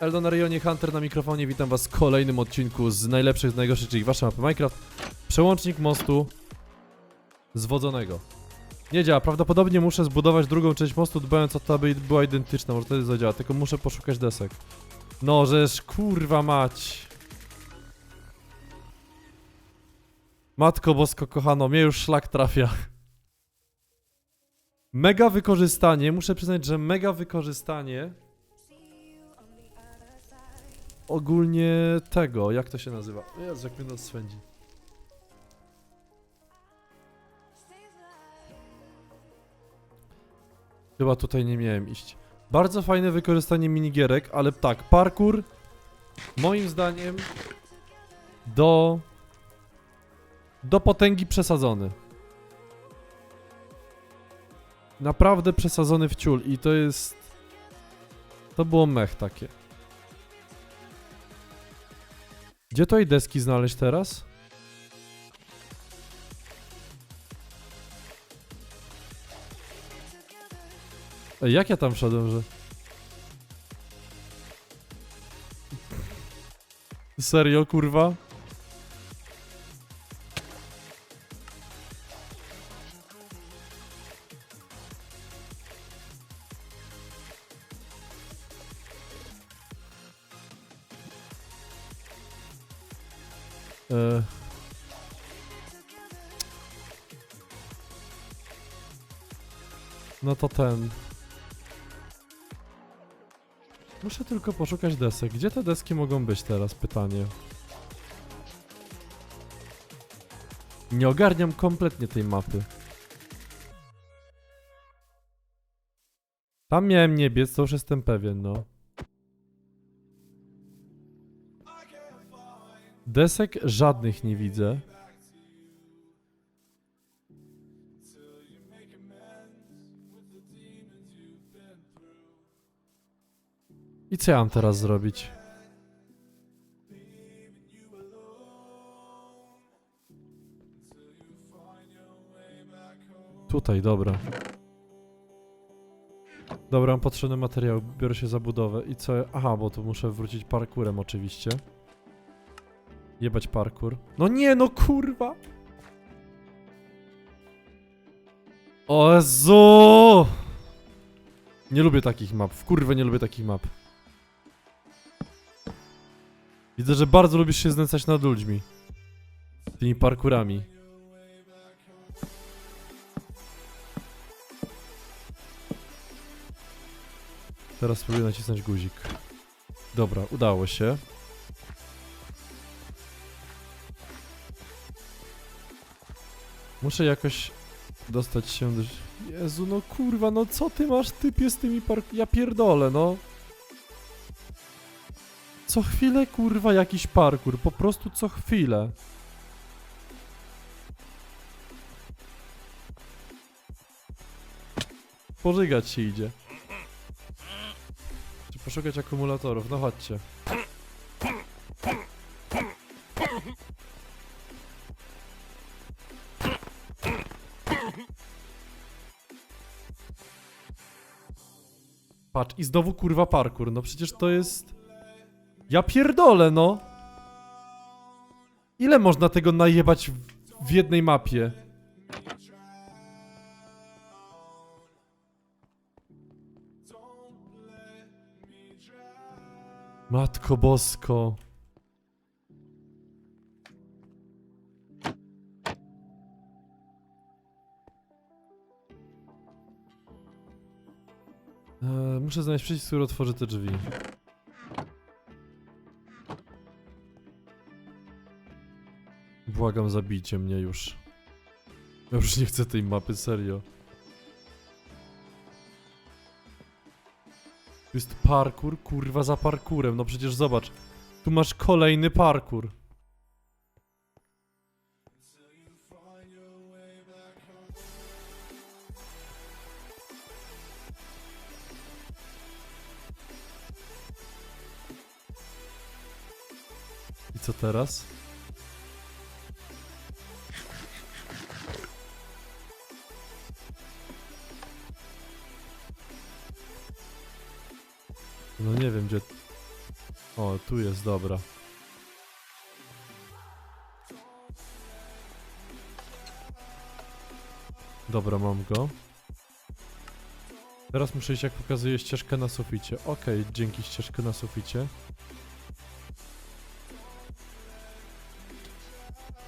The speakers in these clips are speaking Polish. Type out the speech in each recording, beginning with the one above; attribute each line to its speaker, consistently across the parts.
Speaker 1: Eldon Rionie Hunter na mikrofonie, witam was w kolejnym odcinku z najlepszych, z najgorszych, czyli wasze mapy Minecraft. Przełącznik mostu zwodzonego. Nie działa, prawdopodobnie muszę zbudować drugą część mostu, dbając o to, aby była identyczna, może wtedy zadziała, tylko muszę poszukać desek. No, żeż kurwa mać. Matko bosko kochano, mnie już szlak trafia. Mega wykorzystanie, muszę przyznać, że mega wykorzystanie ogólnie tego, jak to się nazywa? Jezu, jak mnie nas swędzi. Chyba tutaj nie miałem iść. Bardzo fajne wykorzystanie minigierek, ale tak, parkour moim zdaniem do do potęgi przesadzony. Naprawdę przesadzony w ciul i to jest to było mech takie. Gdzie tej deski znaleźć teraz? Ej, jak ja tam wszedłem, że... Serio, kurwa? No to ten. Muszę tylko poszukać desek. Gdzie te deski mogą być teraz? Pytanie. Nie ogarniam kompletnie tej mapy. Tam miałem niebiec, to już jestem pewien, no. Desek żadnych nie widzę. I co ja mam teraz zrobić? Tutaj, dobra. Dobra, mam potrzebny materiał, biorę się za budowę. I co? Aha, bo tu muszę wrócić parkurem oczywiście. Jebać parkour. No nie, no kurwa! O Jezu! Nie lubię takich map. W kurwę nie lubię takich map. Widzę, że bardzo lubisz się znęcać nad ludźmi. Tymi parkurami. Teraz spróbuję nacisnąć guzik. Dobra, udało się. Muszę jakoś dostać się do... Jezu, no kurwa, no co ty masz typie z tymi park... Ja pierdolę, no. Co chwilę, kurwa, jakiś parkour. Po prostu co chwilę. Pożygać się idzie. Czy poszukać akumulatorów? No chodźcie. Patrz, i znowu kurwa parkour. No przecież to jest... Ja pierdolę, no! Ile można tego najebać w, w jednej mapie? Matko bosko. Eee, muszę znaleźć przycisk, który otworzy te drzwi. Błagam, zabijcie mnie już. Ja już nie chcę tej mapy, serio. Tu jest parkour, kurwa za parkurem. No przecież zobacz. Tu masz kolejny parkour. I co teraz? No nie wiem gdzie. O, tu jest, dobra. Dobra, mam go. Teraz muszę iść jak pokazuje ścieżkę na suficie. Okej, dzięki ścieżkę na suficie.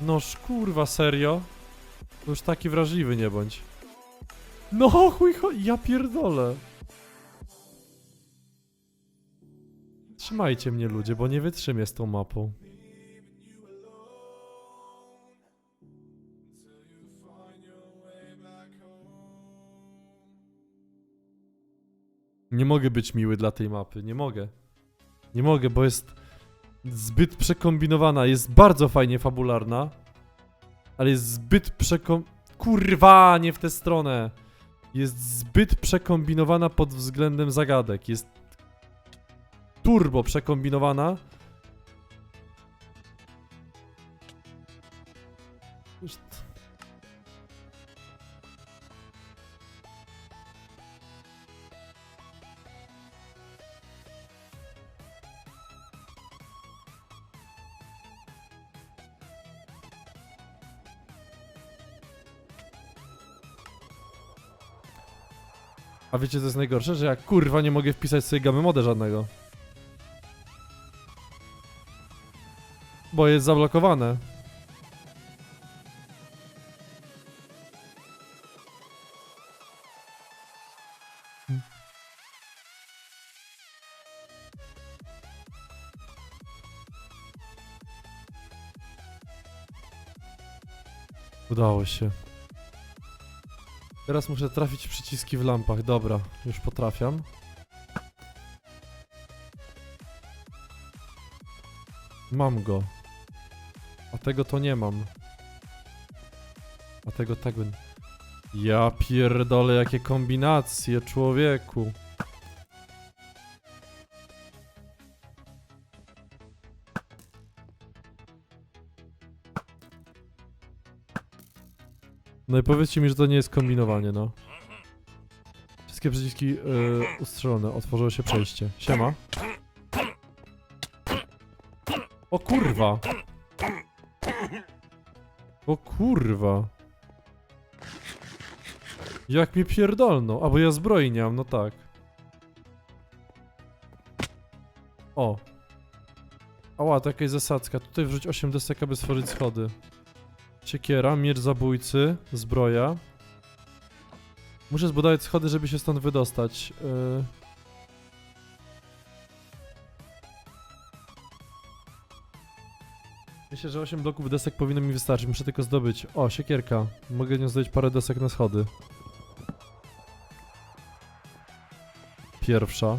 Speaker 1: Noż kurwa, serio? Już taki wrażliwy nie bądź. No chuj, chuj, ja pierdolę. Trzymajcie mnie ludzie, bo nie wytrzymię z tą mapą. Nie mogę być miły dla tej mapy, nie mogę. Nie mogę, bo jest zbyt przekombinowana, jest bardzo fajnie fabularna, ale jest zbyt przekom... Kurwa, nie w tę stronę. Jest zbyt przekombinowana pod względem zagadek. Jest turbo przekombinowana. A wiecie co jest najgorsze? Że ja kurwa nie mogę wpisać sobie gamy mody żadnego. Bo jest zablokowane. Udało się. Teraz muszę trafić przyciski w lampach. Dobra, już potrafiam. Mam go. A tego to nie mam. A tego tego... n- Ja pierdolę, jakie kombinacje, człowieku. No i powiedzcie mi, że to nie jest kombinowanie, no. Wszystkie przyciski yy, ustrzelone, otworzyło się przejście. Siema. O kurwa! O kurwa! Jak mnie pierdolną, a bo ja zbroi nie mam, no tak. O. Ała, to jakaś zasadzka. Tutaj wrzuć 8 desek, aby stworzyć schody. Siekiera, miecz zabójcy, zbroja. Muszę zbudować schody, żeby się stąd wydostać. Yy... Myślę, że 8 bloków desek powinno mi wystarczyć. Muszę tylko zdobyć. O, siekierka. Mogę nią zdobyć parę desek na schody. Pierwsza.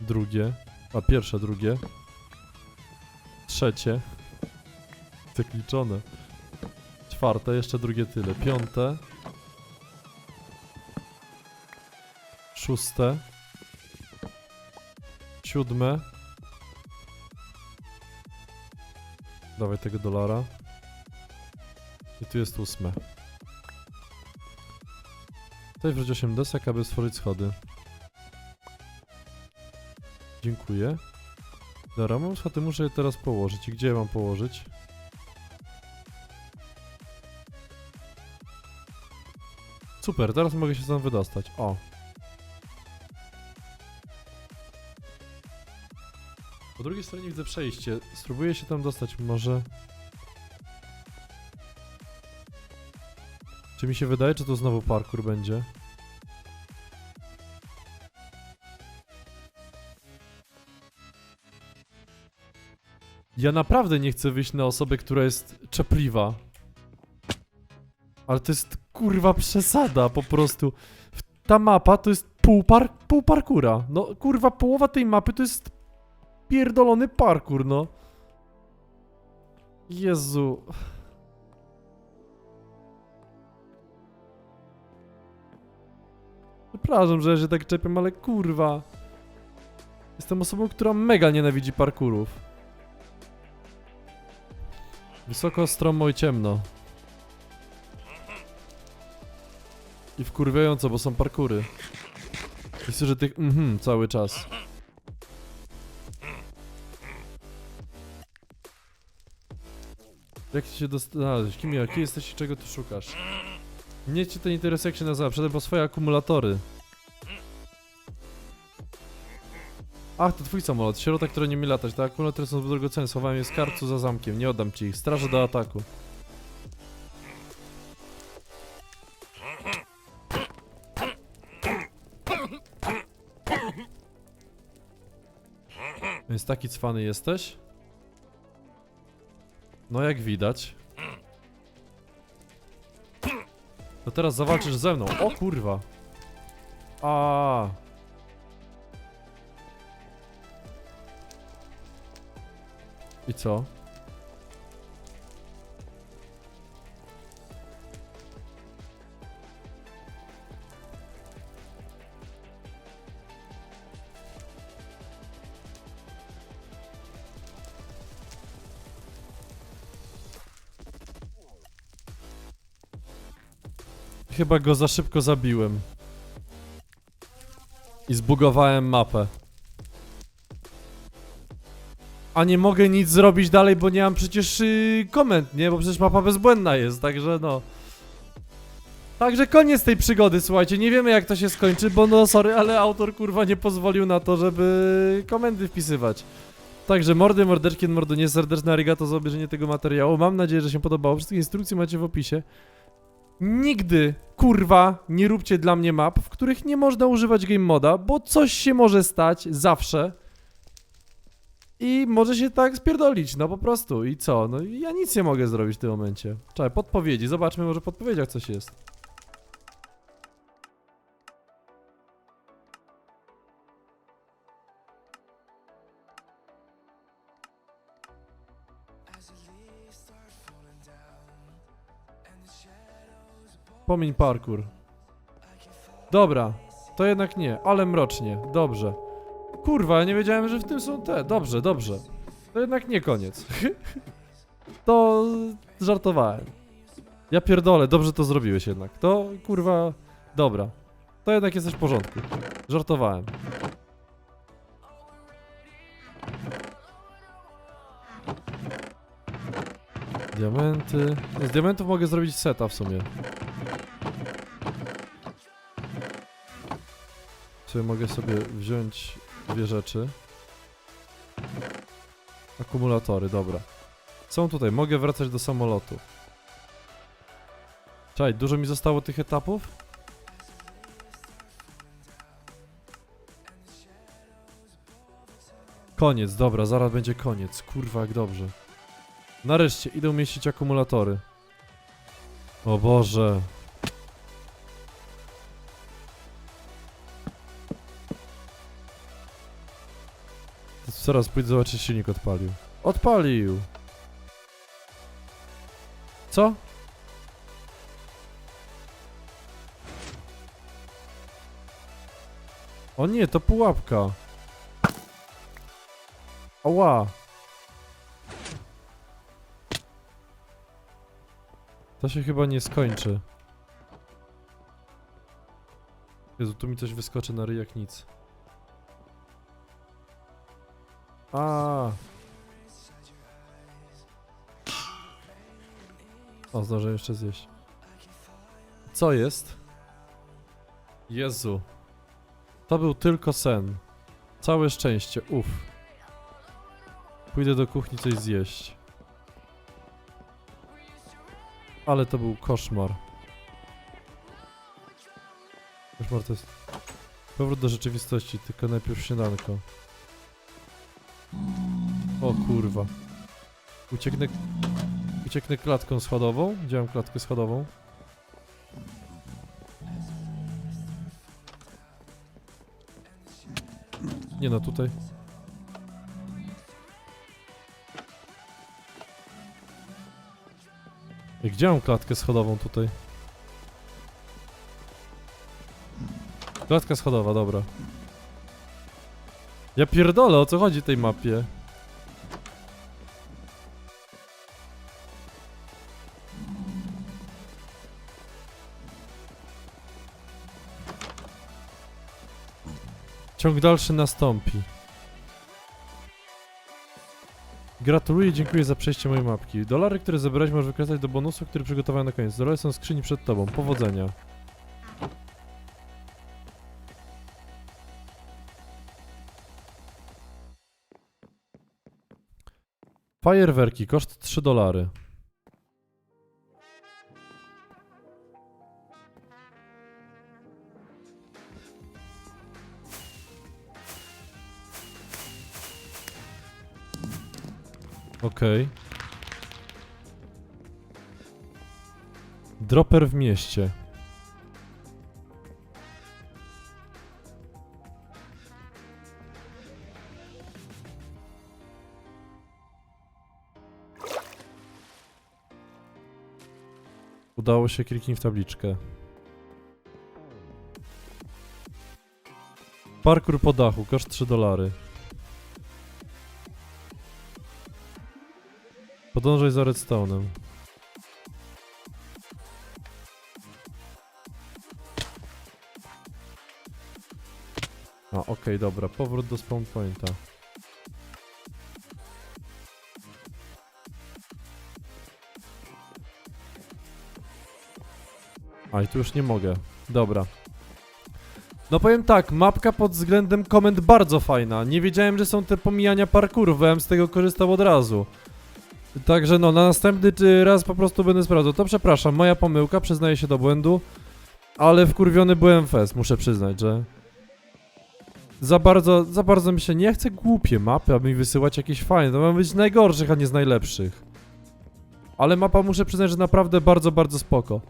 Speaker 1: Drugie. A pierwsze, drugie. Trzecie. Tak liczone. Czwarte, jeszcze drugie tyle. Piąte. Szóste. Siódme. Dawaj tego dolara. I tu jest ósme. Tutaj wrzuć 8 desek, aby stworzyć schody. Dziękuję. Dobra, mam schody, muszę je teraz położyć. Gdzie je mam położyć? Super, teraz mogę się stąd wydostać. O. Po drugiej stronie widzę przejście. Spróbuję się tam dostać. Może... Czy mi się wydaje, czy to znowu parkour będzie? Ja naprawdę nie chcę wyjść na osobę, która jest czepliwa. Ale to jest kurwa przesada po prostu. Ta mapa to jest pół, par pół parkura. No kurwa połowa tej mapy to jest pierdolony parkour, no. Jezu. Przepraszam, że się tak czepiam, ale kurwa. Jestem osobą, która mega nienawidzi parkurów. Wysoko, stromo i ciemno. I wkurwiająco, bo są parkury. Myślę, że tych mhm cały czas. Jak się dostać? Kim, jaki jesteś i czego tu szukasz? Mnie cię to nie interesuje jak się nazywa, przedem po swoje akumulatory. Ach, to twój samolot, sierota, która nie umie latać. Te akumulatory są zbyt drogocenne, schowałem je z karcu za zamkiem, nie oddam ci ich. Strażę do ataku. Więc taki cwany jesteś? No jak widać. To teraz zawalczysz ze mną. O kurwa. A. I co? Chyba go za szybko zabiłem. I zbugowałem mapę. A nie mogę nic zrobić dalej, bo nie mam przecież yy, komend, nie? Bo przecież mapa bezbłędna jest, także no. Także koniec tej przygody, słuchajcie. Nie wiemy jak to się skończy, bo no sorry, ale autor kurwa nie pozwolił na to, żeby komendy wpisywać. Także mordy, mordeczki, mordu, serdeczne arigato za obejrzenie tego materiału. Mam nadzieję, że się podobało. Wszystkie instrukcje macie w opisie. Nigdy, kurwa, nie róbcie dla mnie map, w których nie można używać game moda, bo coś się może stać zawsze. I może się tak spierdolić, no po prostu. I co? No i ja nic nie mogę zrobić w tym momencie. Czekaj, podpowiedzi. Zobaczmy, może w podpowiedziach coś jest. Pomiń parkour. Dobra, to jednak nie, ale mrocznie, dobrze. Kurwa, ja nie wiedziałem, że w tym są te. Dobrze, dobrze. To jednak nie koniec. to żartowałem. Ja pierdolę, dobrze to zrobiłeś jednak. To kurwa, dobra. To jednak jesteś w porządku. Żartowałem. Diamenty. Z diamentów mogę zrobić seta w sumie. Mogę sobie wziąć dwie rzeczy. Akumulatory, dobra. Są tutaj, mogę wracać do samolotu. Czekaj, dużo mi zostało tych etapów? Koniec, dobra, zaraz będzie koniec. Kurwa, jak dobrze. Nareszcie, idę umieścić akumulatory. O Boże. Zaraz pójdę zobaczyć, czy silnik odpalił. Odpalił! Co? O nie, to pułapka. Ała. To się chyba nie skończy. Jezu, tu mi coś wyskoczy na ryj jak nic. A. O, zdążę jeszcze zjeść. Co jest? Jezu. To był tylko sen. Całe szczęście, uff. Pójdę do kuchni coś zjeść. Ale to był koszmar. Koszmar to jest... Powrót do rzeczywistości, tylko najpierw śniadanko. O kurwa. Ucieknę... Ucieknę klatką schodową. Gdzie mam klatkę schodową? Nie no, tutaj. I Gdzie mam klatkę schodową tutaj? Klatka schodowa, dobra. Ja pierdolę, o co chodzi tej mapie? Ciąg dalszy nastąpi. Gratuluję, dziękuję za przejście mojej mapki. Dolary, które zebrałeś, możesz wykorzystać do bonusu, który przygotowałem na koniec. Dolary są w skrzyni przed tobą. Powodzenia. Fajerwerki, koszt 3 dolary. Okej. Dropper w mieście. Udało się kliknij w tabliczkę. Parkour po dachu, koszt 3 dolary. Podążaj za redstone'em. A, okej, dobra, powrót do spawn pointa. A, i tu już nie mogę. Dobra. No powiem tak, mapka pod względem komend bardzo fajna. Nie wiedziałem, że są te pomijania parkurów, bo ja bym z tego korzystał od razu. Także no, na następny y, raz po prostu będę sprawdzał. To przepraszam, moja pomyłka, przyznaję się do błędu. Ale wkurwiony byłem fest, muszę przyznać, że... Za bardzo, za bardzo mi się nie chce głupie mapy, aby mi wysyłać jakieś fajne. To ma być z najgorszych, a nie z najlepszych. Ale mapa muszę przyznać, że naprawdę bardzo, bardzo spoko.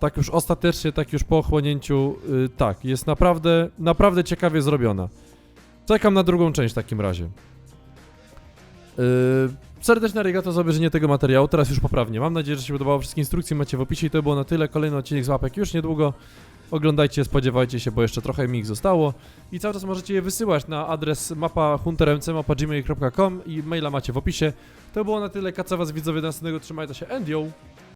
Speaker 1: Tak już ostatecznie, tak już po ochłonięciu, y, tak, jest naprawdę, naprawdę ciekawie zrobiona. Czekam na drugą część w takim razie. Yy, serdeczne za obejrzenie tego materiału, teraz już poprawnie. Mam nadzieję, że się podobało. Wszystkie instrukcje macie w opisie i to było na tyle. Kolejny odcinek z łapek już niedługo. Oglądajcie, spodziewajcie się, bo jeszcze trochę mi ich zostało. I cały czas możecie je wysyłać na adres mapa huntermc.gmail.com i maila macie w opisie. To było na tyle. Kaca was widzowie do następnego. Trzymajcie się. And!